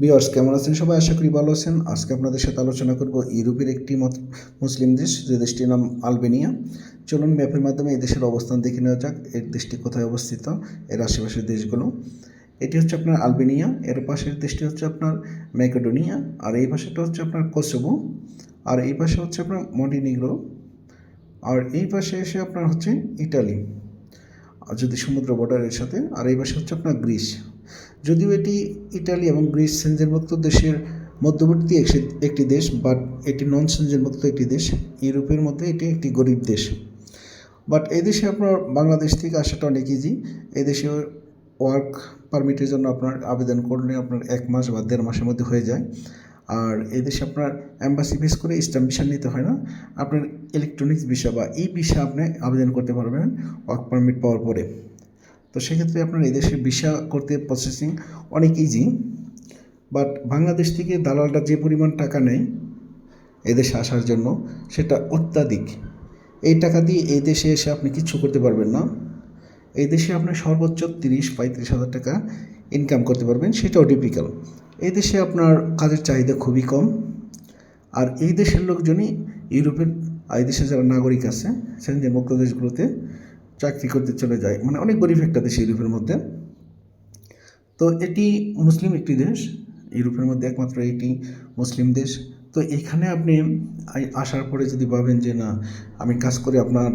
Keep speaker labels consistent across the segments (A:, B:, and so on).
A: বিয়ার্স কেমন আছেন? সবাই আশা করি ভালো আছেন। আজকে আপনাদের সাথে আলোচনা করব ইউরোপের একটি মুসলিম দেশ, যে দেশটির নাম আলবেনিয়া। চলুন ম্যাপের মাধ্যমে এই দেশের অবস্থান দেখে নেওয়া যাক, এর দেশটি কোথায় অবস্থিত, এর আশেপাশের দেশগুলো। এটি হচ্ছে আপনার আলবেনিয়া, এর পাশের দেশটি হচ্ছে আপনার ম্যাকেডোনিয়া, আর এই পাশেটা হচ্ছে আপনার কোসোভো, আর এই পাশে হচ্ছে আপনার মন্টিনিগ্রো, আর এই পাশে এসে আপনার হচ্ছে ইটালি, আর যদি সমুদ্র বর্ডারের সাথে, আর এই পাশে হচ্ছে আপনার গ্রিস। যদিও এটি ইটালি এবং গ্রিস সেঞ্জেনমুক্ত দেশের মধ্যবর্তী একটি- দেশ বাট এটি নন সেঞ্জেনমুক্ত একটি দেশ। ইউরোপের মধ্যে এটি একটি গরিব দেশ। বাট এই দেশে আপনার বাংলাদেশ থেকে আসাটা অনেক ইজি এই দেশে ওয়ার্ক পারমিটের জন্য আপনার আবেদন করলে আপনার এক মাস বা দেড় মাসের মধ্যে হয়ে যায়। আর এই দেশে আপনার অ্যাম্বাসি ফেস করে স্ট্যাম্প ভিসা নিতে হয় না। আপনার ইলেকট্রনিক্স ভিসা বা ই ভিসা আপনি আবেদন করতে পারবেন ওয়ার্ক পারমিট পাওয়ার পরে। তো সেক্ষেত্রে আপনার এই দেশে ভিসা করতে প্রসেসিং অনেক ইজি বাট বাংলাদেশ থেকে দালালটা যে পরিমাণ টাকা নেয় এদেশে আসার জন্য সেটা অত্যাধিক। এই টাকা দিয়ে এই দেশে এসে আপনি কিচ্ছু করতে পারবেন না। এই দেশে আপনি সর্বোচ্চ তিরিশ, পঁয়ত্রিশ হাজার টাকা ইনকাম করতে পারবেন, সেটাও ডিফিকাল্ট এই দেশে আপনার কাজের চাহিদা খুবই কম, আর এই দেশের লোকজনই ইউরোপের, এই দেশে যারা নাগরিক আছে, সেখানে মুক্ত দেশগুলোতে চাকরি করতে চলে যায়। মানে অনেক গরিব একটা দেশ ইউরোপের মধ্যে। তো এটি মুসলিম একটি দেশ ইউরোপের মধ্যে একমাত্র এটি মুসলিম দেশ। তো এখানে আপনি আসার পরে যদি ভাবেন যে, না, আমি কাজ করে আপনার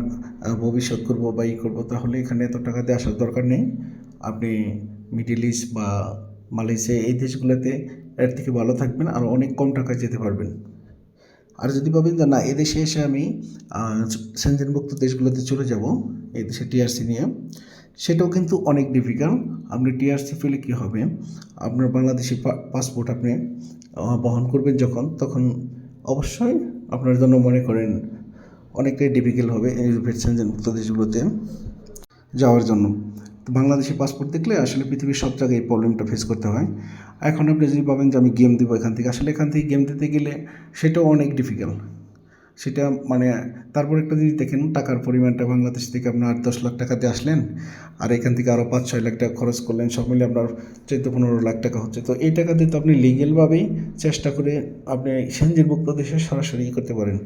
A: ভবিষ্যৎ করব বা ই করব, তাহলে এখানে এত টাকা দিয়ে আসার দরকার নেই। আপনি মিডিল ইস্ট বা মালয়েশিয়া এই দেশগুলোতে এর থেকে ভালো থাকবেন আর অনেক কম টাকায় যেতে পারবেন। আর যদি ভাবেন যে না এদেশে এসে আমি সেঞ্জনভুক্ত দেশগুলোতে চলে যাব, এই দেশে টিআরসি নিয়ে, সেটাও কিন্তু অনেক ডিফিকাল্ট আপনি টিআরসি পেলে কী হবে? আপনার বাংলাদেশি পাসপোর্ট আপনি বহন করবেন যখন, তখন অবশ্যই আপনার জন্য মনে করেন অনেকটাই ডিফিকাল্ট হবে ইউরোপের সেঞ্জনভুক্ত দেশগুলোতে যাওয়ার জন্য। তো বাংলাদেশি পাসপোর্ট দেখলে আসলে পৃথিবীর সব জায়গায় এই প্রবলেমটা ফেস করতে হয়। এখন আপনি যদি ভাবেন যে আমি গেম দিব এখান থেকে, আসলে এখান থেকে গেম দিতে গেলে সেটাও অনেক ডিফিকাল্ট সেটা মানে তারপর একটা যদি দেখেন, টাকার পরিমাণটা বাংলাদেশ থেকে আপনার আট, দশ লাখ টাকা দিয়ে আসলেন, আর এখান থেকে আরও পাঁচ, ছয় লাখ টাকা খরচ করলেন, সব মিলে আপনার চোদ্দ, পনেরো লাখ টাকা হচ্ছে। তো এই টাকা দিয়ে তো আপনি লিগেলভাবেই চেষ্টা করে আপনি সেঞ্জেরভুক্ত দেশে সরাসরি করতে পারেন।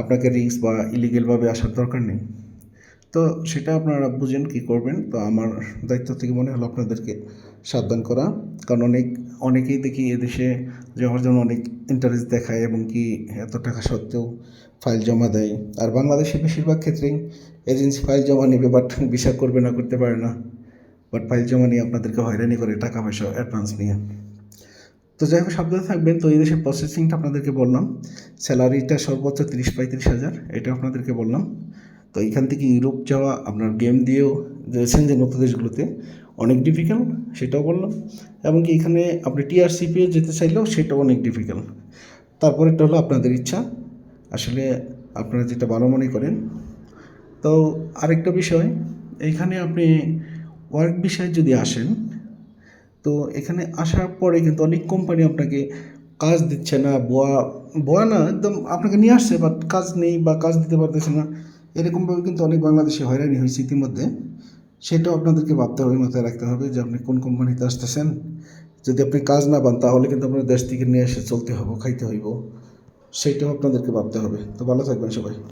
A: আপনাকে রিস্ক বা ইলিগেলভাবে আসার দরকার নেই। তো সেটা আপনারা বুঝেন কী করবেন। তো আমার দায়িত্ব থেকে মনে হলো আপনাদেরকে সাবধান করা। কারণ অনেক, অনেকেই দেখি এদেশে যাওয়ার জন্য অনেক ইন্টারেস্ট দেখায় এবং কি এত টাকা সত্ত্বেও ফাইল জমা দেয়। আর বাংলাদেশে বেশিরভাগ ক্ষেত্রেই এজেন্সি ফাইল জমা নেবে বাট ভিসা করবে না, করতে পারে না। বাট ফাইল জমা নিয়ে আপনাদেরকে হয়রানি করে টাকা পয়সা অ্যাডভান্স নিয়ে। তো যাই হোক, সাবধানে থাকবেন। তো এই দেশের প্রসেসিংটা আপনাদেরকে বললাম। স্যালারিটা সর্বোচ্চ তিরিশ পঁয়ত্রিশ হাজার, এটা আপনাদেরকে বললাম। তো এখান থেকে ইউরোপ যাওয়া আপনার গেম দিয়েও রয়েছেন যে মতো দেশগুলোতে, অনেক ডিফিকাল্ট সেটাও বললাম। এমনকি এখানে আপনি টিআরসি যেতে চাইলেও সেটাও অনেক ডিফিকাল্ট তারপরেরটা হলো আপনাদের ইচ্ছা। আসলে আপনারা যেটা ভালো মনে করেন। তো আরেকটা বিষয় এইখানে আপনি ওয়ার্ক বিষয়ে যদি আসেন, তো এখানে আসার পরে কিন্তু অনেক কোম্পানি আপনাকে কাজ দিচ্ছে না, বোয়া বোয়া না, একদম আপনাকে নিয়ে আসছে বাট কাজ নেই বা কাজ দিতে পারতেছে না। এরকমভাবে কিন্তু অনেক বাংলাদেশে হয়রানি হয়েছে ইতিমধ্যে। সেটাও আপনাদেরকে ভাবতে হবে, মাথায় রাখতে হবে যে আপনি কোন কোম্পানিতে আসতেছেন। যদি আপনি কাজ না পান, তাহলে কিন্তু আপনার দেশ থেকে নিয়ে এসে চলতে হবে খাইতে হইব। সেটাও আপনাদেরকে ভাবতে হবে। তো ভালো থাকবেন সবাই।